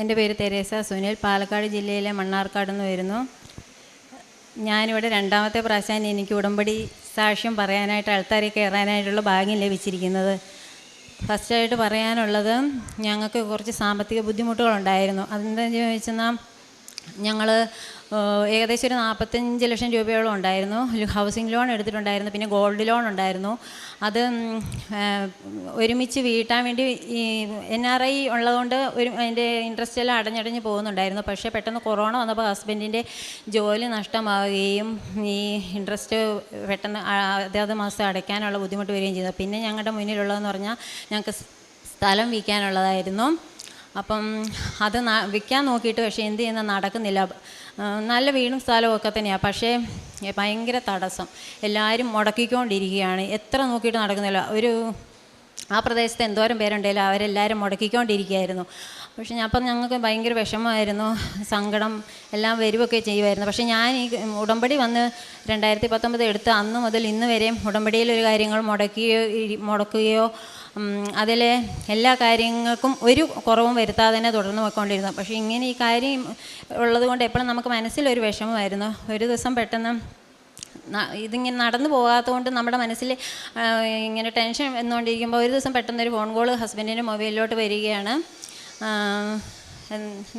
എന്റെ പേര് തെരേസ സുനിൽ. പാലക്കാട് ജില്ലയിലെ മണ്ണാർക്കാട് നിന്ന് വരുന്നു. ഞാനിവിടെ രണ്ടാമത്തെ പ്രാവശ്യം എനിക്ക് ഉടമ്പടി സാക്ഷ്യം പറയാനായിട്ട് ആൾക്കാരെ കയറാനായിട്ടുള്ള ഭാഗ്യം ലഭിച്ചിരിക്കുന്നത്. ഫസ്റ്റായിട്ട് പറയാനുള്ളത് ഞങ്ങൾക്ക് കുറച്ച് സാമ്പത്തിക ബുദ്ധിമുട്ടുകളുണ്ടായിരുന്നു. അതെന്താണെന്ന് ചോദിച്ചെന്നാൽ ഞങ്ങൾ ഏകദേശം ഒരു നാൽപ്പത്തഞ്ച് ലക്ഷം രൂപയോളം ഉണ്ടായിരുന്നു. ഹൗസിംഗ് ലോൺ എടുത്തിട്ടുണ്ടായിരുന്നു. പിന്നെ ഗോൾഡ് ലോൺ ഉണ്ടായിരുന്നു. അത് ഒരുമിച്ച് വീട്ടാൻ വേണ്ടി ഈ എൻ ആർ ഐ ഉള്ളതുകൊണ്ട് ഒരു അതിന്റെ ഇൻട്രസ്റ്റ് എല്ലാം അടഞ്ഞടഞ്ഞ് പോകുന്നുണ്ടായിരുന്നു. പക്ഷേ പെട്ടെന്ന് കൊറോണ വന്നപ്പോൾ ഹസ്ബൻഡിന്റെ ജോലി നഷ്ടമാവുകയും ഈ ഇൻട്രസ്റ്റ് പെട്ടെന്ന് അതാത് മാസം അടയ്ക്കാനുള്ള ബുദ്ധിമുട്ട് വരികയും ചെയ്തു. പിന്നെ ഞങ്ങളുടെ മുന്നിലുള്ളതെന്ന് പറഞ്ഞാൽ ഞങ്ങൾക്ക് സ്ഥലം വിൽക്കാനുള്ളതായിരുന്നു. അപ്പം അത് വിൽക്കാൻ നോക്കിയിട്ട് പക്ഷേ എന്ത് ചെയ്യുന്ന നടക്കുന്നില്ല. നല്ല വീടും സ്ഥലവും ഒക്കെ തന്നെയാണ് പക്ഷേ ഭയങ്കര തടസ്സം. എല്ലാവരും മുടക്കിക്കൊണ്ടിരിക്കുകയാണ്. എത്ര നോക്കിയിട്ട് നടക്കുന്നില്ല. ഒരു ആ പ്രദേശത്ത് എന്തോരം പേരുണ്ടെങ്കിലും അവരെല്ലാവരും മുടക്കിക്കൊണ്ടിരിക്കുകയായിരുന്നു. പക്ഷേ ഞാൻ അപ്പം ഞങ്ങൾക്ക് ഭയങ്കര വിഷമമായിരുന്നു. സങ്കടം എല്ലാം വരുമൊക്കെ ചെയ്യുമായിരുന്നു. പക്ഷേ ഞാൻ ഈ ഉടമ്പടി വന്ന് രണ്ടായിരത്തി പത്തൊമ്പത് എടുത്ത് അന്ന് മുതൽ ഇന്ന് വരെയും ഉടമ്പടിയിൽ ഒരു കാര്യങ്ങൾ മുടക്കുകയോ മുടക്കുകയോ അതിൽ എല്ലാ കാര്യങ്ങൾക്കും ഒരു കുറവും വരുത്താതെ തന്നെ തുടർന്ന് പോയിക്കൊണ്ടിരുന്നു. പക്ഷേ ഇങ്ങനെ ഈ കാര്യം ഉള്ളതുകൊണ്ട് എപ്പോഴും നമുക്ക് മനസ്സിലൊരു വിഷമമായിരുന്നു. ഒരു ദിവസം പെട്ടെന്ന് ഇതിങ്ങനെ നടന്നു പോകാത്തതുകൊണ്ട് നമ്മുടെ മനസ്സിൽ ഇങ്ങനെ ടെൻഷൻ വന്നുകൊണ്ടിരിക്കുമ്പോൾ ഒരു ദിവസം പെട്ടെന്ന് ഒരു ഫോൺ കോൾ ഹസ്ബൻഡിന്റെ മൊബൈലിലോട്ട് വരികയാണ്.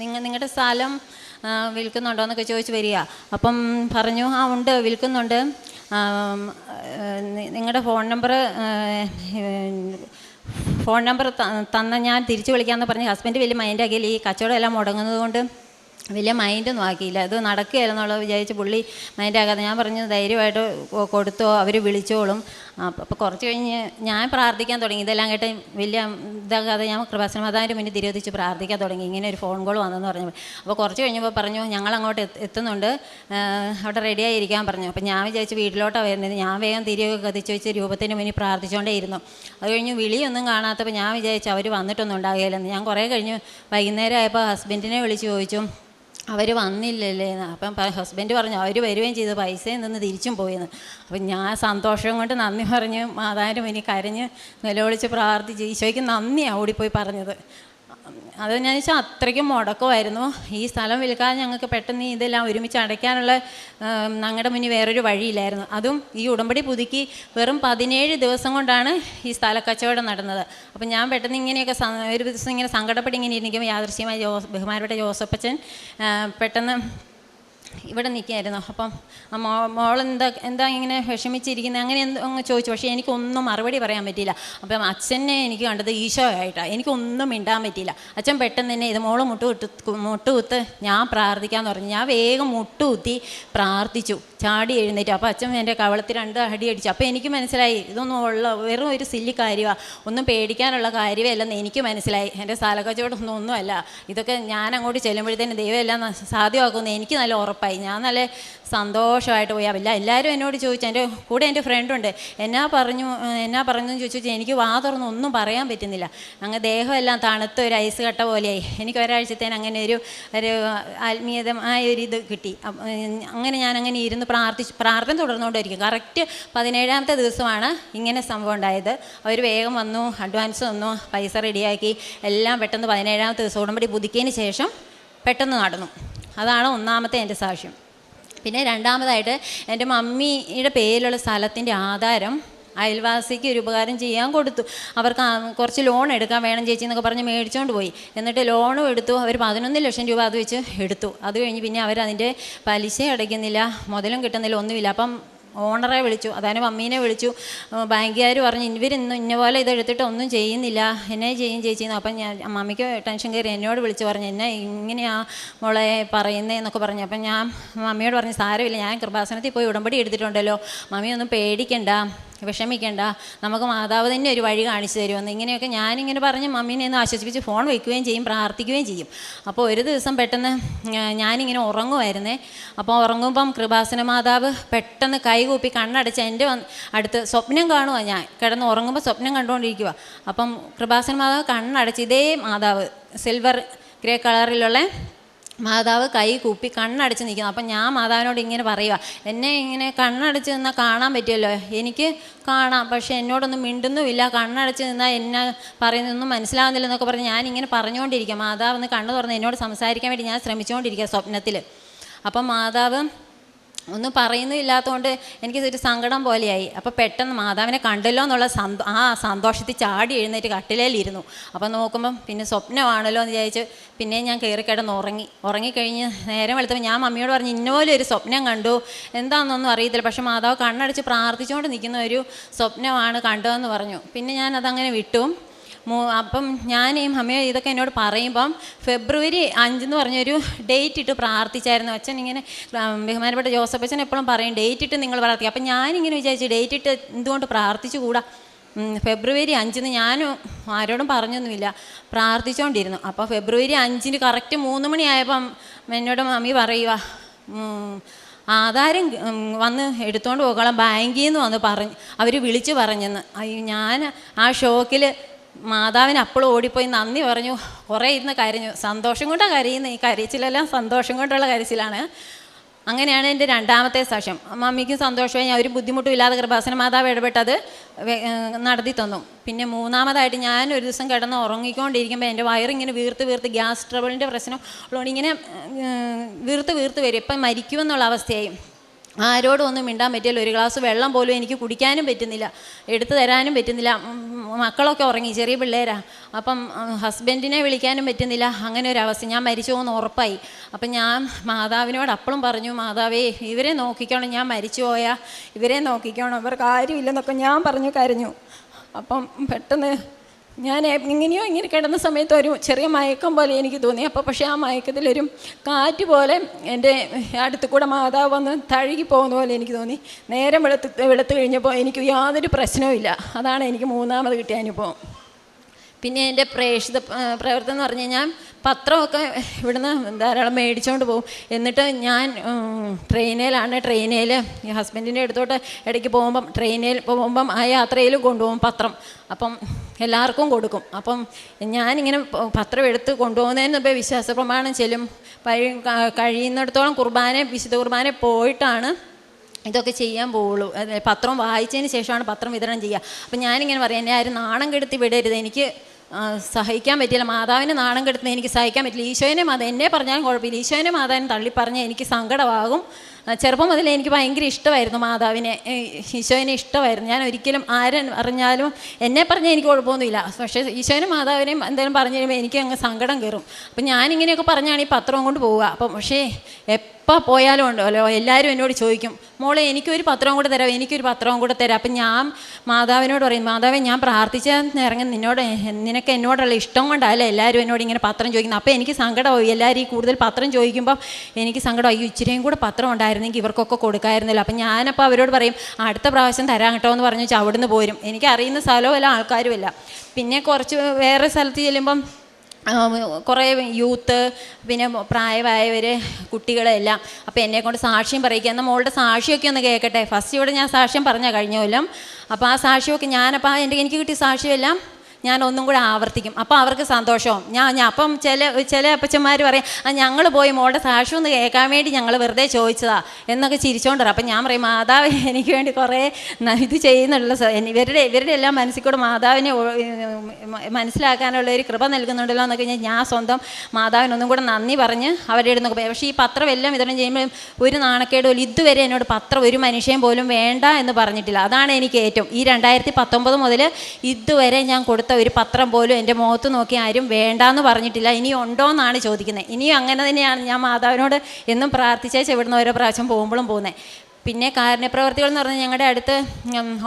നിങ്ങൾ നിങ്ങളുടെ സ്ഥലം വിൽക്കുന്നുണ്ടോ എന്നൊക്കെ ചോദിച്ച് വരിക. അപ്പം പറഞ്ഞു ആ ഉണ്ട് വിൽക്കുന്നുണ്ട്. നിങ്ങളുടെ ഫോൺ നമ്പർ ഫോൺ നമ്പർ തന്ന ഞാൻ തിരിച്ചു വിളിക്കാമെന്ന് പറഞ്ഞ് ഹസ്ബൻഡ് വലിയ മൈൻഡ് ആക്കിയില്ല. ഈ കച്ചവടം എല്ലാം മുടങ്ങുന്നത് കൊണ്ട് വലിയ മൈൻഡൊന്നും ആക്കിയില്ല. ഇത് നടക്കുകയായിരുന്നുള്ളത് വിചാരിച്ച് പുള്ളി മൈൻഡ് ആകാതെ ഞാൻ പറഞ്ഞു ധൈര്യമായിട്ട് കൊടുത്തോ അവർ വിളിച്ചോളും. അപ്പോൾ കുറച്ച് കഴിഞ്ഞ് ഞാൻ പ്രാർത്ഥിക്കാൻ തുടങ്ങി. ഇതെല്ലാം കേട്ട് വലിയ ഇതാകാതെ ഞാൻ കൃപാസന മാതാവിന്റെ മുന്നിൽ തിരോധിച്ച് പ്രാർത്ഥിക്കാൻ തുടങ്ങി. ഇങ്ങനെ ഒരു ഫോൺ കോൾ വന്നെന്ന് പറഞ്ഞു അപ്പോൾ കുറച്ച് കഴിഞ്ഞപ്പോൾ പറഞ്ഞു ഞങ്ങൾ അങ്ങോട്ട് എത്തുന്നുണ്ട്. അവിടെ റെഡി ആയിരിക്കാൻ പറഞ്ഞു. അപ്പോൾ ഞാൻ വിചാരിച്ച് വീട്ടിലോട്ടാണ് വരുന്നത്. ഞാൻ വേഗം തിരികെ കത്തിച്ച് വെച്ച് രൂപത്തിന് മുന്നിൽ പ്രാർത്ഥിച്ചുകൊണ്ടേ ഇരുന്നു. അത് കഴിഞ്ഞ് വിളിയൊന്നും കാണാത്തപ്പോൾ ഞാൻ വിചാരിച്ചു അവർ വന്നിട്ടൊന്നും ഉണ്ടാകുകയില്ലെന്ന് ഞാൻ കുറേ കഴിഞ്ഞ് വൈകുന്നേരം ആയപ്പോൾ ഹസ്ബൻഡിനെ വിളിച്ച് ചോദിച്ചു. അവർ വന്നില്ലല്ലേ അപ്പം ഹസ്ബൻഡ് പറഞ്ഞു അവർ വരികയും ചെയ്തു പൈസയും നിന്ന് തിരിച്ചും പോയെന്ന്. അപ്പം ഞാൻ സന്തോഷം കൊണ്ട് നന്ദി പറഞ്ഞ് മാതാവിന്റെ മുന്നിൽ കരഞ്ഞ് നിലവിളിച്ച് പ്രാർത്ഥിച്ച് ഈശോയ്ക്ക് നന്ദിയാണ് ഓടിപ്പോയി പറഞ്ഞത്. അത് ഞാൻ വെച്ചാൽ അത്രയ്ക്കും മുടക്കമായിരുന്നു. ഈ സ്ഥലം വിൽക്കാതെ ഞങ്ങൾക്ക് പെട്ടെന്ന് ഇതെല്ലാം ഒരുമിച്ച് അടയ്ക്കാനുള്ള ഞങ്ങളുടെ മുന്നിൽ വേറൊരു വഴിയില്ലായിരുന്നു. അതും ഈ ഉടമ്പടി പുതുക്കി വെറും പതിനേഴ് ദിവസം കൊണ്ടാണ് ഈ സ്ഥലക്കച്ചവടം നടന്നത്. അപ്പം ഞാൻ പെട്ടെന്ന് ഇങ്ങനെയൊക്കെ ഒരു ദിവസം ഇങ്ങനെ സങ്കടപ്പെട്ട് ഇങ്ങനെ ഇരിക്കുമ്പോൾ യാദൃശ്യമായി ജോസ് ബഹുമാനപ്പെട്ട ജോസഫച്ചൻ പെട്ടെന്ന് ഇവിടെ നിൽക്കുകയായിരുന്നു. അപ്പം ആ മോ എന്താ എന്താ ഇങ്ങനെ വിഷമിച്ചിരിക്കുന്നത് അങ്ങനെ എന്ത് അങ്ങ് ചോദിച്ചു. പക്ഷേ എനിക്കൊന്നും മറുപടി പറയാൻ പറ്റിയില്ല. അപ്പം അച്ഛനെ എനിക്ക് കണ്ടത് ഈശോ ആയിട്ടാണ് എനിക്കൊന്നും മിണ്ടാൻ പറ്റിയില്ല. അച്ഛൻ പെട്ടെന്ന് തന്നെ ഇത് മോൾ മുട്ടുകുത്ത് മുട്ടുകുത്ത് ഞാൻ പ്രാർത്ഥിക്കാമെന്ന് പറഞ്ഞു. ഞാൻ വേഗം മുട്ടുകുത്തി പ്രാർത്ഥിച്ചു. ചാടി എഴുന്നേറ്റ്. അപ്പോൾ അച്ഛൻ എന്റെ കവളത്തിൽ രണ്ട് അടി അടിച്ചു. അപ്പോൾ എനിക്ക് മനസ്സിലായി ഇതൊന്നും ഉള്ള വെറും ഒരു സില്ലി കാര്യമാണ് ഒന്നും പേടിക്കാനുള്ള കാര്യമേ അല്ലെന്ന് എനിക്ക് മനസ്സിലായി. എന്റെ സ്ഥലക്കച്ചവടമൊന്നും ഒന്നുമല്ല. ഇതൊക്കെ ഞാൻ അങ്ങോട്ട് ചെല്ലുമ്പോഴത്തേന് ദൈവം എല്ലാം ന- സാധ്യമാക്കുമെന്ന് എനിക്ക് നല്ല ഉറപ്പായി. ഞാൻ നല്ല സന്തോഷമായിട്ട് പോയി. അല്ല എല്ലാവരും എന്നോട് ചോദിച്ചു. എന്റെ കൂടെ എന്റെ ഫ്രണ്ടുണ്ട് എന്നാ പറഞ്ഞു എന്നാ പറഞ്ഞു എന്ന് ചോദിച്ചു എനിക്ക് വാ ഒന്നും പറയാൻ പറ്റുന്നില്ല. അങ്ങ് ദേഹമെല്ലാം തണുത്ത ഒരു ഐസ് കട്ട പോലെയായി. എനിക്ക് ഒരാഴ്ചത്തേന് അങ്ങനെ ഒരു ഒരു ആത്മീയതമായ ഒരു ഇത് കിട്ടി. അങ്ങനെ ഞാൻ അങ്ങനെ ഇരുന്ന് പ്രാർത്ഥിച്ചു പ്രാർത്ഥന തുടർന്നുകൊണ്ടിരിക്കും. കറക്റ്റ് പതിനേഴാമത്തെ ദിവസമാണ് ഇങ്ങനെ സംഭവം ഉണ്ടായത്. അവർ വേഗം വന്നു അഡ്വാൻസ് വന്നു പൈസ റെഡിയാക്കി എല്ലാം പെട്ടെന്ന് പതിനേഴാമത്തെ ദിവസം ഉടമ്പടി പുതുക്കിയതിന് ശേഷം പെട്ടെന്ന് നടന്നു. അതാണ് ഒന്നാമത്തെ എന്റെ സാക്ഷ്യം. പിന്നെ രണ്ടാമതായിട്ട് എന്റെ മമ്മിയുടെ പേരിലുള്ള സ്ഥലത്തിന്റെ ആധാരം അയൽവാസിക്ക് ഒരു ഉപകാരം ചെയ്യാൻ കൊടുത്തു. അവർക്ക് കുറച്ച് ലോൺ എടുക്കാൻ വേണം ചേച്ചി എന്നൊക്കെ പറഞ്ഞ് മേടിച്ചുകൊണ്ട് പോയി. എന്നിട്ട് ലോണും എടുത്തു. അവർ പതിനൊന്ന് ലക്ഷം രൂപ അത് വെച്ച് എടുത്തു. അത് കഴിഞ്ഞ് പിന്നെ അവരതിന്റെ പലിശ അടയ്ക്കുന്നില്ല മുതലും കിട്ടുന്നില്ല ഒന്നുമില്ല. അപ്പം ഓണറെ വിളിച്ചു. അതായത് മമ്മീനെ വിളിച്ചു. ബാങ്കുകാർ പറഞ്ഞു ഇവരിന്ന് ഇന്ന പോലെ ഇതെടുത്തിട്ട് ഒന്നും ചെയ്യുന്നില്ല. എന്നെ ചെയ്യും ചേച്ചി? എന്ന് അപ്പം ഞാൻ മമ്മിക്ക് ടെൻഷൻ കയറി എന്നോട് വിളിച്ച് പറഞ്ഞു എന്നെ ഇങ്ങനെയാ മോളെ പറയുന്നതെന്നൊക്കെ പറഞ്ഞു. അപ്പം ഞാൻ മമ്മിയോട് പറഞ്ഞു സാരമില്ല. ഞാൻ കൃപാസനത്തിൽ പോയി ഉടമ്പടി എടുത്തിട്ടുണ്ടല്ലോ. മമ്മി ഒന്നും പേടിക്കണ്ട. വിഷമിക്കണ്ട. നമുക്ക് മാതാവ് തന്നെ ഒരു വഴി കാണിച്ചു തരുമെന്ന്. ഇങ്ങനെയൊക്കെ ഞാനിങ്ങനെ പറഞ്ഞ് മമ്മീനെ ഒന്ന് ആശ്വസിപ്പിച്ച് ഫോൺ വയ്ക്കുകയും ചെയ്യും പ്രാർത്ഥിക്കുകയും ചെയ്യും. അപ്പോൾ ഒരു ദിവസം പെട്ടെന്ന് ഞാനിങ്ങനെ ഉറങ്ങുമായിരുന്നേ. അപ്പോൾ ഉറങ്ങുമ്പം കൃപാസന മാതാവ് പെട്ടെന്ന് കൈകൂപ്പി കണ്ണടച്ച് എന്റെ അടുത്ത് സ്വപ്നം കാണുക ഞാൻ. കിടന്ന് ഉറങ്ങുമ്പോൾ സ്വപ്നം കണ്ടുകൊണ്ടിരിക്കുക അപ്പം കൃപാസന മാതാവ് കണ്ണടച്ച് ഇതേ മാതാവ് സിൽവർ ഗ്രേ കളറിലുള്ള മാതാവ് കൈ കൂപ്പി കണ്ണടച്ച് നിൽക്കുന്നു. അപ്പം ഞാൻ മാതാവിനോട് ഇങ്ങനെ പറയുക എന്നെ ഇങ്ങനെ കണ്ണടച്ച് നിന്നാൽ കാണാൻ പറ്റുമല്ലോ? എനിക്ക് കാണാം പക്ഷെ എന്നോടൊന്നും മിണ്ടുന്നുമില്ല. കണ്ണടച്ച് നിന്നാൽ എന്നെ പറയുന്നതൊന്നും മനസ്സിലാവുന്നില്ലെന്നൊക്കെ പറഞ്ഞ് ഞാനിങ്ങനെ പറഞ്ഞുകൊണ്ടിരിക്കുക മാതാവ് ഒന്ന് കണ്ണു തുറന്ന് എന്നോട് സംസാരിക്കാൻ വേണ്ടി ഞാൻ ശ്രമിച്ചുകൊണ്ടിരിക്കുക സ്വപ്നത്തിൽ അപ്പം മാതാവ് ഒന്നും പറയുന്നില്ലാത്തതുകൊണ്ട് എനിക്ക് ഒരു സങ്കടം പോലെയായി. അപ്പോൾ പെട്ടെന്ന് മാതാവിനെ കണ്ടല്ലോ എന്നുള്ള സന്തോ ആ സന്തോഷത്തിൽ ചാടി എഴുന്നേറ്റ് കട്ടിലേലിരുന്നു. അപ്പോൾ നോക്കുമ്പം പിന്നെ സ്വപ്നമാണല്ലോ എന്ന് വിചാരിച്ച് പിന്നെ ഞാൻ കയറി കിടന്ന് ഉറങ്ങി. ഉറങ്ങിക്കഴിഞ്ഞ് നേരം വെളുത്തപ്പോൾ ഞാൻ മമ്മിയോട് പറഞ്ഞു ഇന്നപോലെ ഒരു സ്വപ്നം കണ്ടു. എന്താണെന്നൊന്നും അറിയത്തില്ല. പക്ഷെ മാതാവ് കണ്ണടച്ച് പ്രാർത്ഥിച്ചുകൊണ്ട് നിൽക്കുന്ന ഒരു സ്വപ്നമാണ് കണ്ടതെന്ന് പറഞ്ഞു. പിന്നെ ഞാൻ അതങ്ങനെ വിട്ടു. അപ്പം ഞാൻ ഈ അമ്മയോ ഇതൊക്കെ എന്നോട് പറയുമ്പം ഫെബ്രുവരി അഞ്ചെന്ന് പറഞ്ഞൊരു ഡേറ്റ് ഇട്ട് പ്രാർത്ഥിച്ചായിരുന്നു. അച്ഛൻ ഇങ്ങനെ ബഹുമാനപ്പെട്ട ജോസഫ് അച്ഛൻ എപ്പോഴും പറയും ഡേറ്റ് ഇട്ട് നിങ്ങൾ പ്രാർത്ഥിക്കുക. അപ്പം ഞാനിങ്ങനെ വിചാരിച്ചു ഡേറ്റ് ഇട്ട് എന്തുകൊണ്ട് പ്രാർത്ഥിച്ചുകൂടാ ഫെബ്രുവരി അഞ്ചിന് ഞാനും ആരോടും പറഞ്ഞൊന്നുമില്ല പ്രാർത്ഥിച്ചുകൊണ്ടിരുന്നു അപ്പോൾ ഫെബ്രുവരി അഞ്ചിന് കറക്റ്റ് മൂന്ന് മണിയായപ്പം എന്നോട് മമ്മി പറയുക ആധാരം വന്ന് എടുത്തുകൊണ്ട് പോകണം ബാങ്കിൽ നിന്ന് വന്ന് പറഞ്ഞ് അവർ വിളിച്ച് പറഞ്ഞെന്ന്. അയ്യോ ഞാൻ ആ ഷോക്കിൽ മാതാവിന് അപ്പോൾ ഓടിപ്പോയി നന്ദി പറഞ്ഞു. കുറേ ഇരുന്ന് കരഞ്ഞു. സന്തോഷം കൊണ്ടാണ് കരയുന്നത് ഈ കരച്ചിലെല്ലാം സന്തോഷം കൊണ്ടുള്ള കരച്ചിലാണ്. അങ്ങനെയാണ് എന്റെ രണ്ടാമത്തെ സാക്ഷ്യം മമ്മിക്കും സന്തോഷമായി. ഞാൻ ഒരു ബുദ്ധിമുട്ടും ഇല്ലാതെ കൃപാസന മാതാവ് ഇടപെട്ടത് നടത്തി തന്നു. പിന്നെ മൂന്നാമതായിട്ട് ഞാൻ ഒരു ദിവസം കിടന്ന് ഉറങ്ങിക്കൊണ്ടിരിക്കുമ്പോൾ എന്റെ വയറിങ്ങനെ വീർത്ത് വീർത്ത് ഗ്യാസ് ട്രബിളിന്റെ പ്രശ്നം ഉള്ളതുകൊണ്ട് ഇങ്ങനെ വീർത്ത് വീർത്ത് വരും. ഇപ്പം മരിക്കുമെന്നുള്ള അവസ്ഥയായി. ആരോടും ഒന്നും മിണ്ടാൻ പറ്റില്ല. ഒരു ഗ്ലാസ് വെള്ളം പോലും എനിക്ക് കുടിക്കാനും പറ്റുന്നില്ല. എടുത്തു തരാനും പറ്റുന്നില്ല. മക്കളൊക്കെ ഉറങ്ങി. ചെറിയ പിള്ളേരാ. അപ്പം ഹസ്ബൻഡിനെ വിളിക്കാനും പറ്റുന്നില്ല. അങ്ങനെ ഒരു അവസ്ഥ. ഞാൻ മരിച്ചു പോകുന്ന ഉറപ്പായി. അപ്പം ഞാൻ മാതാവിനോട് അപ്പോഴും പറഞ്ഞു മാതാവേ ഇവരെ നോക്കിക്കണം. ഞാൻ മരിച്ചു പോയാൽ ഇവരെ നോക്കിക്കണം. ഇവർക്ക് ആരുമില്ലെന്നൊക്കെ ഞാൻ പറഞ്ഞു കരഞ്ഞു. അപ്പം പെട്ടെന്ന് ഞാൻ ഇങ്ങനെയോ ഇങ്ങനെ കിടന്ന സമയത്ത് ഒരു ചെറിയ മയക്കം പോലെ എനിക്ക് തോന്നി. അപ്പോൾ പക്ഷേ ആ മയക്കത്തിലൊരു കാറ്റ് പോലെ എന്റെ അടുത്ത് കൂടെ മാതാവ് വന്ന് തഴുകി പോകുന്ന പോലെ എനിക്ക് തോന്നി. നേരം വെളുത്ത് വെളുത്ത് കഴിഞ്ഞപ്പോൾ എനിക്ക് യാതൊരു പ്രശ്നവുമില്ല. അതാണ് എനിക്ക് മൂന്നാമത് കിട്ടിയ അനുഭവം. പിന്നെ എന്റെ പ്രേക്ഷിത പ്രവർത്തനം എന്ന് പറഞ്ഞു കഴിഞ്ഞാൽ പത്രമൊക്കെ ഇവിടുന്ന് ധാരാളം മേടിച്ചുകൊണ്ട് പോകും. എന്നിട്ട് ഞാൻ ട്രെയിനിലാണ് ട്രെയിനിൽ ഹസ്ബൻഡിന്റെ അടുത്തോട്ട് ഇടയ്ക്ക് പോകുമ്പം ട്രെയിനിൽ പോകുമ്പം ആ യാത്രയിലും കൊണ്ടുപോകും പത്രം. അപ്പം എല്ലാവർക്കും കൊടുക്കും. അപ്പം ഞാനിങ്ങനെ പത്രം എടുത്ത് കൊണ്ടുപോകുന്നതിന് മുമ്പേ വിശ്വാസ പ്രമാണം ചെല്ലും കഴിയുന്നിടത്തോളം കുർബാന വിശുദ്ധ കുർബാന പോയിട്ടാണ് ഇതൊക്കെ ചെയ്യാൻ പോവുള്ളൂ. പത്രം വായിച്ചതിന് ശേഷമാണ് പത്രം വിതരണം ചെയ്യുക. അപ്പം ഞാനിങ്ങനെ പറയാം എന്നെ ആരും നാണം കെടുത്തി വിടരുത്. എനിക്ക് സഹിക്കാൻ പറ്റില്ല. മാതാവിനെ നാണം കെടുത്തുന്നത് എനിക്ക് സഹിക്കാൻ പറ്റില്ല. ഈശോനെ മാതാ എന്നെ പറഞ്ഞാലും കുഴപ്പമില്ല. ഈശോനെ മാതാവിനെ തള്ളി പറഞ്ഞാൽ എനിക്ക് സങ്കടമാകും. ചെറുപ്പം മുതലേ എനിക്ക് ഭയങ്കര ഇഷ്ടമായിരുന്നു മാതാവിനെ. ഈശോനെ ഇഷ്ടമായിരുന്നു. ഞാൻ ഒരിക്കലും ആരും അറിഞ്ഞാലും എന്നെ പറഞ്ഞാൽ എനിക്ക് കുഴപ്പമൊന്നുമില്ല. പക്ഷേ ഈശോനും മാതാവിനെയും എന്തെങ്കിലും പറഞ്ഞു കഴിയുമ്പോൾ എനിക്ക് അങ്ങ് സങ്കടം കയറും. അപ്പം ഞാനിങ്ങനെയൊക്കെ പറഞ്ഞാണ് ഈ പത്രവും കൊണ്ട് പോവുക. അപ്പം പക്ഷേ എപ്പോൾ പോയാലും ഉണ്ടല്ലോ എല്ലാവരും എന്നോട് ചോദിക്കും മോളെ എനിക്കൊരു പത്രവും കൂടെ തരാം എനിക്കൊരു പത്രവും കൂടെ തരാം. അപ്പം ഞാൻ മാതാവിനോട് പറയും മാതാവേ ഞാൻ പ്രാർത്ഥിച്ചാൽ ഇറങ്ങി നിന്നോട് നിനക്ക് എന്നോടുള്ള ഇഷ്ടം കൊണ്ടല്ല എല്ലാവരും എന്നോട് ഇങ്ങനെ പത്രം ചോദിക്കുന്നത് അപ്പോൾ എനിക്ക് സങ്കടമായി. എല്ലാവരും ഈ കൂടുതൽ പത്രം ചോദിക്കുമ്പോൾ എനിക്ക് സങ്കടമായി. ഇച്ചിരിയും കൂടെ പത്രം ഉണ്ടായിരുന്നെങ്കിൽ ഇവർക്കൊക്കെ കൊടുക്കായിരുന്നല്ലോ. അപ്പം ഞാനപ്പോൾ അവരോട് പറയും അടുത്ത പ്രാവശ്യം തരാം കേട്ടോ എന്ന് പറഞ്ഞു വെച്ചാൽ അവിടുന്ന് പോരും. എനിക്ക് അറിയുന്ന സ്ഥലവും അല്ല ആൾക്കാരുമില്ല. പിന്നെ കുറച്ച് വേറെ സ്ഥലത്ത് ചെല്ലുമ്പം കുറേ യൂത്ത് പിന്നെ പ്രായമായവർ കുട്ടികളെല്ലാം അപ്പോൾ എന്നെ കൊണ്ട് സാക്ഷ്യം പറയിക്കുക. എന്നാൽ മോളുടെ സാക്ഷിയൊക്കെ ഒന്ന് കേൾക്കട്ടെ. ഫസ്റ്റ് ഇവിടെ ഞാൻ സാക്ഷ്യം പറഞ്ഞ കഴിഞ്ഞ കൊല്ലം. അപ്പോൾ ആ സാക്ഷ്യമൊക്കെ ഞാനപ്പോൾ എന്റെ എനിക്ക് കിട്ടിയ സാക്ഷ്യമെല്ലാം. ഞാൻ ഒന്നും കൂടെ ആവർത്തിക്കും. അപ്പോൾ അവർക്ക് സന്തോഷവും. ഞാൻ ഞാൻ അപ്പം ചില ചില അപ്പച്ചന്മാർ പറയും ആ ഞങ്ങൾ പോയി മോളുടെ സാക്ഷ്യം ഒന്ന് കേൾക്കാൻ വേണ്ടി ഞങ്ങൾ വെറുതെ ചോദിച്ചതാ എന്നൊക്കെ ചിരിച്ചോണ്ട് അപ്പം ഞാൻ പറയും മാതാവ് എനിക്ക് വേണ്ടി കുറേ ഇത് ചെയ്യുന്നുള്ള ഇവരുടെ ഇവരുടെ എല്ലാം മനസ്സിൽ കൂടെ മാതാവിനെ മനസ്സിലാക്കാനുള്ള ഒരു കൃപ നൽകുന്നുണ്ടല്ലോ എന്നൊക്കെ ഞാൻ ഞാൻ സ്വന്തം മാതാവിനൊന്നും കൂടെ നന്ദി പറഞ്ഞ് അവരുടെ അടുത്ത് നോക്കും. പക്ഷേ ഈ പത്രം എല്ലാം വിതരണം ചെയ്യുമ്പോൾ ഒരു നാണക്കേട് പോലും ഇതുവരെ എന്നോട് പത്രം ഒരു മനുഷ്യൻ പോലും വേണ്ട എന്ന് പറഞ്ഞിട്ടില്ല. അതാണ് എനിക്ക് ഏറ്റവും ഈ രണ്ടായിരത്തി പത്തൊമ്പത് മുതൽ ഇതുവരെ ഞാൻ കൊടുത്ത ഒരു പത്രം പോലും എന്റെ മുഖത്ത് നോക്കി ആരും വേണ്ടാന്ന് പറഞ്ഞിട്ടില്ല. ഇനി ഉണ്ടോ എന്നാണ് ചോദിക്കുന്നത് ഇനിയും അങ്ങനെ തന്നെയാണ് ഞാൻ മാതാവിനോട് എന്നും പ്രാർത്ഥിച്ചേച്ച് ഇവിടുന്ന് ഓരോ പ്രാവശ്യം പോകുമ്പോഴും പോകുന്നത് പിന്നെ കാരുണ്യപ്രവർത്തികൾ എന്ന് പറഞ്ഞാൽ ഞങ്ങളുടെ അടുത്ത്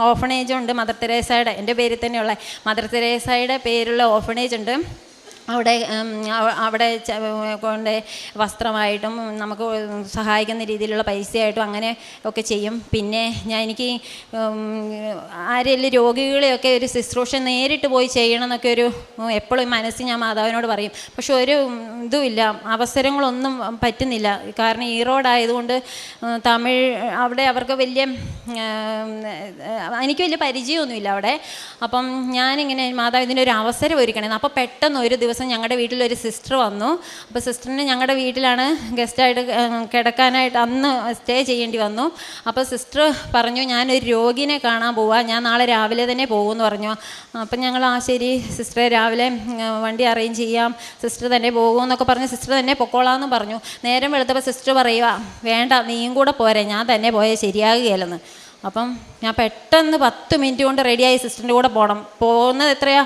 ഓഫണേജ് ഉണ്ട് മദർ തെരേസയുടെ എന്റെ പേരിൽ തന്നെയുള്ള മദർ തെരേസയുടെ പേരുള്ള ഓഫണേജ് ഉണ്ട്. അവിടെ അവിടെ കൊണ്ട് വസ്ത്രമായിട്ടും നമുക്ക് സഹായിക്കുന്ന രീതിയിലുള്ള പൈസയായിട്ടും അങ്ങനെ ഒക്കെ ചെയ്യും. പിന്നെ ഞാൻ എനിക്ക് ആരെല്ലാം രോഗികളെയൊക്കെ ഒരു ശുശ്രൂഷ നേരിട്ട് പോയി ചെയ്യണം എന്നൊക്കെ ഒരു എപ്പോഴും മനസ്സിൽ ഞാൻ മാതാവിനോട് പറയും. പക്ഷെ ഒരു ഇതുമില്ല. അവസരങ്ങളൊന്നും പറ്റുന്നില്ല. കാരണം ഈ റോഡായതുകൊണ്ട് ഉം, തമിഴ് അവിടെ അവർക്ക് വലിയ എനിക്ക് വലിയ പരിചയമൊന്നുമില്ല അവിടെ. അപ്പം ഞാനിങ്ങനെ മാതാവ് ഒരു അവസരം ഒരുക്കണേ അപ്പോൾ പെട്ടെന്ന് ഒരു ദിവസം ദിവസം ഞങ്ങളുടെ വീട്ടിലൊരു സിസ്റ്റർ വന്നു. അപ്പോൾ സിസ്റ്ററിന് ഞങ്ങളുടെ വീട്ടിലാണ് ഗസ്റ്റായിട്ട് കിടക്കാനായിട്ട് അന്ന് സ്റ്റേ ചെയ്യേണ്ടി വന്നു. അപ്പോൾ സിസ്റ്റർ പറഞ്ഞു ഞാനൊരു രോഗിനെ കാണാൻ പോവാം. ഞാൻ നാളെ രാവിലെ തന്നെ പോകുമെന്ന് പറഞ്ഞു. അപ്പം ഞങ്ങൾ ആ ശരി സിസ്റ്ററെ രാവിലെ വണ്ടി അറേഞ്ച് ചെയ്യാം. സിസ്റ്റർ തന്നെ പോകുമെന്നൊക്കെ പറഞ്ഞ് സിസ്റ്റർ തന്നെ പൊക്കോളാമെന്ന് പറഞ്ഞു. നേരം വെളുത്തപ്പോൾ സിസ്റ്റർ പറയുക വേണ്ട നീയും കൂടെ പോരെ. ഞാൻ തന്നെ പോയാൽ ശരിയാകുകയില്ലെന്ന് അപ്പം ഞാൻ പെട്ടെന്ന് പത്ത് മിനിറ്റ് കൊണ്ട് റെഡിയായി സിസ്റ്ററിന്റെ കൂടെ പോകണം പോകുന്നത് എത്രയാ?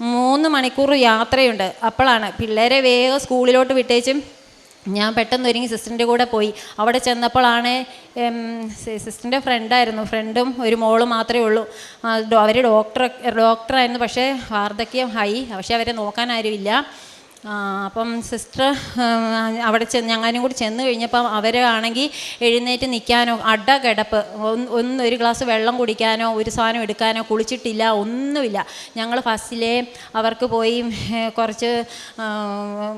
മൂന്ന് മണിക്കൂർ യാത്രയുണ്ട്. അപ്പോഴാണ് പിള്ളേരെ വേഗം സ്കൂളിലോട്ട് വിട്ടേച്ചും ഞാൻ പെട്ടെന്ന് ഒരുങ്ങി സിസ്റ്ററിന്റെ കൂടെ പോയി. അവിടെ ചെന്നപ്പോഴാണ് സിസ്റ്ററിന്റെ ഫ്രണ്ടായിരുന്നു. ഫ്രണ്ടും ഒരു മോളും മാത്രമേ ഉള്ളൂ. അവർ ഡോക്ടർ ഡോക്ടറായിരുന്നു. പക്ഷേ വാർദ്ധക്യം ഹൈ പക്ഷേ അവരെ നോക്കാൻ ആ, അപ്പം സിസ്റ്റർ അവിടെ ചെന്ന് ഞങ്ങളും കൂടി ചെന്ന് കഴിഞ്ഞപ്പം അവരാണെങ്കിൽ എഴുന്നേറ്റ് നിൽക്കാനോ അട കിടപ്പ് ഒന്ന് ഒരു ഗ്ലാസ് വെള്ളം കുടിക്കാനോ ഒരു സാധനം എടുക്കാനോ കുളിച്ചിട്ടില്ല ഒന്നുമില്ല. ഞങ്ങൾ ഫസ്റ്റിലെ അവർക്ക് പോയി കുറച്ച്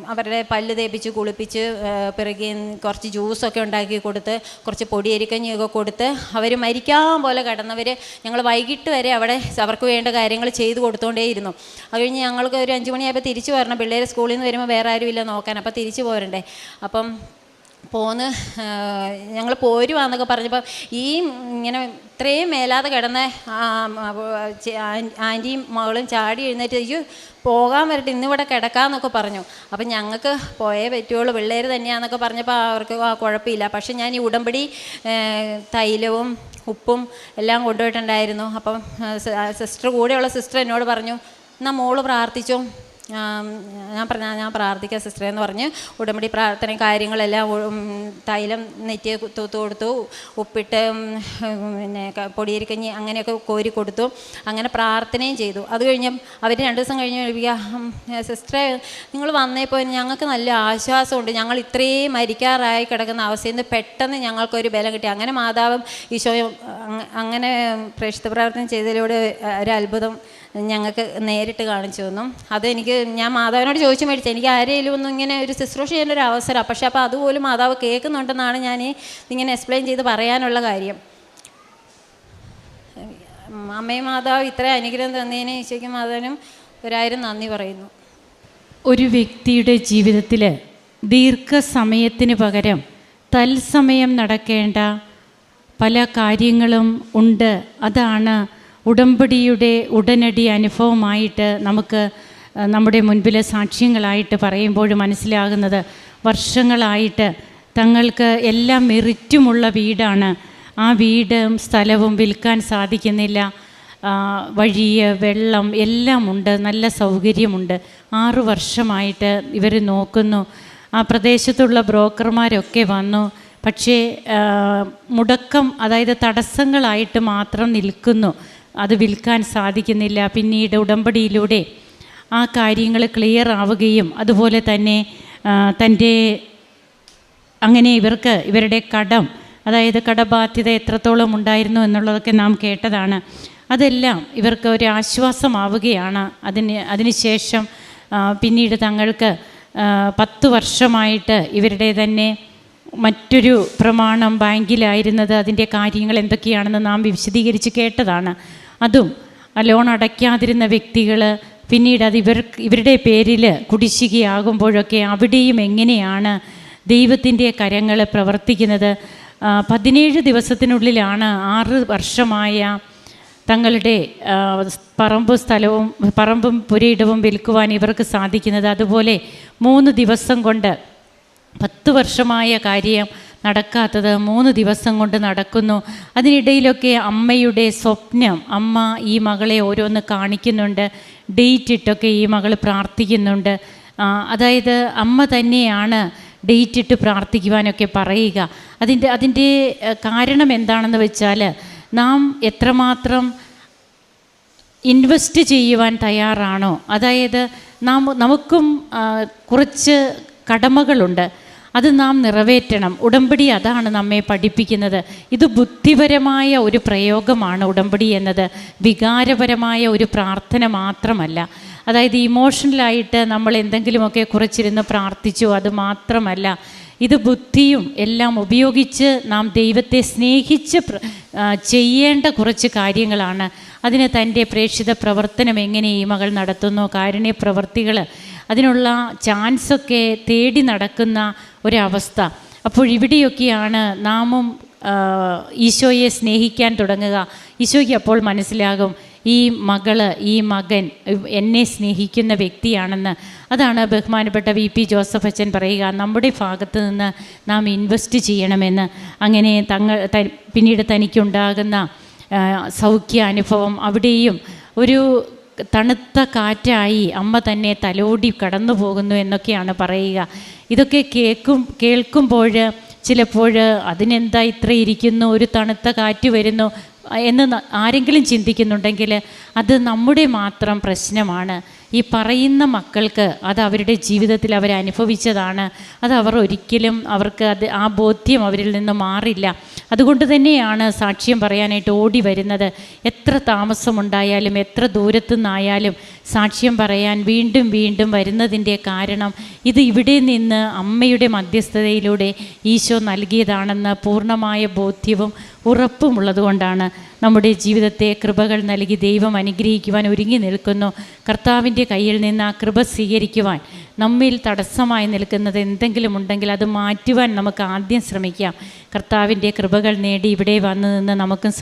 അവരുടെ പല്ല് തേപ്പിച്ച് കുളിപ്പിച്ച് പിറകെ കുറച്ച് ജ്യൂസൊക്കെ ഉണ്ടാക്കി കൊടുത്ത് കുറച്ച് പൊടിയരിക്കഞ്ഞൊക്കെ കൊടുത്ത് അവർ മരിക്കാൻ പോലെ കിടന്നവർ ഞങ്ങൾ വൈകിട്ട് വരെ അവിടെ അവർക്ക് വേണ്ട കാര്യങ്ങൾ ചെയ്തു കൊടുത്തുകൊണ്ടേയിരുന്നു അത് കഴിഞ്ഞ് ഞങ്ങൾക്ക് ഒരു അഞ്ച് മണിയായപ്പോൾ തിരിച്ചു വരണം പിള്ളേർ സ്കൂളിൽ നിന്ന് വരുമ്പോൾ വേറെ ആരുമില്ല നോക്കാൻ. അപ്പോൾ തിരിച്ചു പോരണ്ടേ? അപ്പം പോന്ന് ഞങ്ങൾ പോരുവാന്നൊക്കെ പറഞ്ഞപ്പോൾ ഈ ഇങ്ങനെ ഇത്രയും മേലാതെ കിടന്ന ആന്റിയും മകളും ചാടി എഴുന്നേറ്റ് അയ്യോ പോകാൻ വരട്ടെ ഇന്നിവിടെ കിടക്കാമെന്നൊക്കെ പറഞ്ഞു. അപ്പം ഞങ്ങൾക്ക് പോയേ പറ്റുള്ളൂ പിള്ളേർ തന്നെയാണെന്നൊക്കെ പറഞ്ഞപ്പോൾ അവർക്ക് ആ കുഴപ്പമില്ല. പക്ഷേ ഞാൻ ഈ ഉടമ്പടി തൈലവും ഉപ്പും എല്ലാം കൊണ്ടുപോയിട്ടുണ്ടായിരുന്നു. അപ്പം സിസ്റ്റർ കൂടെയുള്ള സിസ്റ്റർ എന്നോട് പറഞ്ഞു എന്നാൽ മോൾ പ്രാർത്ഥിച്ചോ? ഞാൻ പറഞ്ഞ ഞാൻ പ്രാർത്ഥിക്കാം സിസ്റ്റർ എന്ന് പറഞ്ഞ് ഉടമ്പടി പ്രാർത്ഥന കാര്യങ്ങളെല്ലാം തൈലം നെറ്റി തൂത്ത് കൊടുത്തു ഉപ്പിട്ട് പിന്നെ പൊടിയിരിക്കഞ്ഞി അങ്ങനെയൊക്കെ കോരി കൊടുത്തു അങ്ങനെ പ്രാർത്ഥനയും ചെയ്തു. അത് കഴിഞ്ഞ് അവർ രണ്ട് ദിവസം കഴിഞ്ഞ് സിസ്റ്റർ നിങ്ങൾ വന്നപ്പോൾ ഞങ്ങൾക്ക് നല്ല ആശ്വാസമുണ്ട്. ഞങ്ങൾ ഇത്രയും മരിക്കാറായി കിടക്കുന്ന അവസ്ഥയിൽ നിന്ന് പെട്ടെന്ന് ഞങ്ങൾക്കൊരു ബലം കിട്ടി. അങ്ങനെ മാതാവും ഈശോയും അങ്ങനെ പ്രേക്ഷിത പ്രാർത്ഥന ചെയ്തതിലൂടെ ഒരു അത്ഭുതം ഞങ്ങൾക്ക് നേരിട്ട് കാണിച്ചു തന്നു അതെനിക്ക് ഞാൻ മാതാവിനോട് ചോദിച്ചു മേടിച്ചു എനിക്ക് ആരെയും ഒന്നും ഇങ്ങനെ ഒരു ശുശ്രൂഷ ഒരു അവസരം പക്ഷേ അപ്പോൾ അതുപോലും മാതാവ് കേൾക്കുന്നുണ്ടെന്നാണ് ഞാൻ ഇങ്ങനെ എക്സ്പ്ലെയിൻ ചെയ്ത് പറയാനുള്ള കാര്യം. അമ്മയും മാതാവ് ഇത്രയും അനുഗ്രഹം തന്നതിന് ഈശോയ്ക്കും മാതാവിനും ഒരായിരം നന്ദി പറയുന്നു. ഒരു വ്യക്തിയുടെ ജീവിതത്തിൽ ദീർഘസമയത്തിന് പകരം തത്സമയം നടക്കേണ്ട പല കാര്യങ്ങളും ഉണ്ട്. അതാണ് ഉടമ്പടിയുടെ ഉടനടി അനുഭവമായിട്ട് നമുക്ക് നമ്മുടെ മുൻപിലെ സാക്ഷ്യങ്ങളായിട്ട് പറയുമ്പോൾ മനസ്സിലാകുന്നത് വർഷങ്ങളായിട്ട് തങ്ങൾക്ക് എല്ലാം മെറിറ്റുമുള്ള വീടാണ്. ആ വീടും സ്ഥലവും വിൽക്കാൻ സാധിക്കുന്നില്ല. ആ, വഴി വെള്ളം എല്ലാം ഉണ്ട്. നല്ല സൗകര്യമുണ്ട്. ആറു വർഷമായിട്ട് ഇവർ നോക്കുന്നു. ആ പ്രദേശത്തുള്ള ബ്രോക്കർമാരൊക്കെ വന്നു. പക്ഷേ മുടക്കം അതായത് തടസ്സങ്ങളായിട്ട് മാത്രം നിൽക്കുന്നു. അത് വിൽക്കാൻ സാധിക്കുന്നില്ല. പിന്നീട് ഉടമ്പടിയിലൂടെ ആ കാര്യങ്ങൾ ക്ലിയർ ആവുകയും അതുപോലെ തന്നെ തന്റെ അങ്ങനെ ഇവർക്ക് ഇവരുടെ കടം അതായത് കടബാധ്യത എത്രത്തോളം ഉണ്ടായിരുന്നു എന്നുള്ളതൊക്കെ നാം കേട്ടതാണ്. അതെല്ലാം ഇവർക്ക് ഒരു ആശ്വാസമാവുകയാണ്. അതിന് അതിനുശേഷം പിന്നീട് തങ്ങൾക്ക് പത്ത് വർഷമായിട്ട് ഇവരുടെ തന്നെ മറ്റൊരു പ്രമാണം ബാങ്കിലായിരുന്നത് അതിന്റെ കാര്യങ്ങൾ എന്തൊക്കെയാണെന്ന് നാം വിശദീകരിച്ച് കേട്ടതാണ്. അതും ലോൺ അടയ്ക്കാതിരുന്ന വ്യക്തികൾ പിന്നീട് അത് ഇവർക്ക് ഇവരുടെ പേരിൽ കുടിശ്ശികയാകുമ്പോഴൊക്കെ അവിടെയും എങ്ങനെയാണ് ദൈവത്തിന്റെ കരങ്ങൾ പ്രവർത്തിക്കുന്നത്? പതിനേഴ് ദിവസത്തിനുള്ളിലാണ് ആറ് വർഷമായ തങ്ങളുടെ പറമ്പ് സ്ഥലവും പറമ്പും പുരയിടവും വിൽക്കുവാൻ ഇവർക്ക് സാധിക്കുന്നത്. അതുപോലെ മൂന്ന് ദിവസം കൊണ്ട് പത്ത് വർഷമായ കാര്യം നടക്കാത്തത് മൂന്ന് ദിവസം കൊണ്ട് നടക്കുന്നു. അതിനിടയിലൊക്കെ അമ്മയുടെ സ്വപ്നം അമ്മ ഈ മകളെ ഓരോന്ന് കാണിക്കുന്നുണ്ട്. ഡേറ്റ് ഇട്ടൊക്കെ ഈ മകൾ പ്രാർത്ഥിക്കുന്നുണ്ട്. അതായത് അമ്മ തന്നെയാണ് ഡേറ്റ് ഇട്ട് പ്രാർത്ഥിക്കുവാനൊക്കെ പറയുക. അതിന്റെ അതിന്റെ കാരണം എന്താണെന്ന് വെച്ചാൽ നാം എത്രമാത്രം ഇൻവെസ്റ്റ് ചെയ്യുവാൻ തയ്യാറാണോ? അതായത് നാം നമുക്കും കുറച്ച് കടമകളുണ്ട്. അത് നാം നിറവേറ്റണം. ഉടമ്പടി അതാണ് നമ്മെ പഠിപ്പിക്കുന്നത്. ഇത് ബുദ്ധിപരമായ ഒരു പ്രയോഗമാണ് ഉടമ്പടി എന്നത്. വികാരപരമായ ഒരു പ്രാർത്ഥന മാത്രമല്ല. അതായത് ഇമോഷണലായിട്ട് നമ്മൾ എന്തെങ്കിലുമൊക്കെ കുറച്ചിരുന്ന് പ്രാർത്ഥിച്ചു അത് മാത്രമല്ല. ഇത് ബുദ്ധിയും എല്ലാം ഉപയോഗിച്ച് നാം ദൈവത്തെ സ്നേഹിച്ച് ചെയ്യേണ്ട കുറച്ച് കാര്യങ്ങളാണ്. അതിന് തന്റെ പ്രേക്ഷിത പ്രവർത്തനം എങ്ങനെ ഈ മകൾ നടത്തുന്നു കാരുണ്യ പ്രവർത്തികൾ അതിനുള്ള ചാൻസൊക്കെ തേടി നടക്കുന്ന ഒരവസ്ഥ. അപ്പോൾ ഇവിടെയൊക്കെയാണ് നാമും ഈശോയെ സ്നേഹിക്കാൻ തുടങ്ങുക. ഈശോയ്ക്ക് അപ്പോൾ മനസ്സിലാകും ഈ മകൾ ഈ മകൻ എന്നെ സ്നേഹിക്കുന്ന വ്യക്തിയാണെന്ന്. അതാണ് ബഹുമാനപ്പെട്ട വി പി ജോസഫ് അച്ഛൻ പറയുക നമ്മുടെ ഭാഗത്ത് നിന്ന് നാം ഇൻവെസ്റ്റ് ചെയ്യണമെന്ന്. അങ്ങനെ തങ്ങൾ പിന്നീട് തനിക്കുണ്ടാകുന്ന സൗഖ്യ അനുഭവം അവിടെയും ഒരു തണുത്ത കാറ്റായി അമ്മ തന്നെ തലോടി കടന്നു പോകുന്നു എന്നൊക്കെയാണ് പറയുക. ഇതൊക്കെ കേൾക്കും കേൾക്കുമ്പോൾ ചിലപ്പോൾ അതിനെന്താ ഇത്ര ഇരിക്കുന്നു ഒരു തണുത്ത കാറ്റ് വരുന്നു എന്ന് ആരെങ്കിലും ചിന്തിക്കുന്നുണ്ടെങ്കിൽ അത് നമ്മുടെ മാത്രം പ്രശ്നമാണ്. ഈ പറയുന്ന മക്കൾക്ക് അത് അവരുടെ ജീവിതത്തിൽ അവർ അനുഭവിച്ചതാണ്. അത് അവർ ഒരിക്കലും അവർക്ക് അത് ആ ബോധ്യം അവരിൽ നിന്ന് മാറില്ല. അതുകൊണ്ട് തന്നെയാണ് സാക്ഷ്യം പറയാനായിട്ട് ഓടി വരുന്നത്. എത്ര താമസമുണ്ടായാലും എത്ര ദൂരത്തു നിന്നായാലും സാക്ഷ്യം പറയാൻ വീണ്ടും വീണ്ടും വരുന്നതിന്റെ കാരണം ഇത് ഇവിടെ നിന്ന് അമ്മയുടെ മധ്യസ്ഥതയിലൂടെ ഈശോ നൽകിയതാണെന്ന് പൂർണമായ ബോധ്യവും ഉറപ്പുമുള്ളതുകൊണ്ടാണ് നമ്മുടെ ജീവിതത്തെ കൃപകൾ നൽകി ദൈവം അനുഗ്രഹിക്കുവാൻ ഒരുങ്ങി നിൽക്കുന്നു. കർത്താവിന്റെ കയ്യിൽ നിന്ന് ആ കൃപ സ്വീകരിക്കുവാൻ നമ്മിൽ തടസ്സമായി നിൽക്കുന്നത് എന്തെങ്കിലും ഉണ്ടെങ്കിൽ അത് മാറ്റുവാൻ നമുക്ക് ആദ്യം ശ്രമിക്കാം. കർത്താവിന്റെ കൃപകൾ നേടി ഇവിടെ വന്നു നിന്ന് നമുക്കും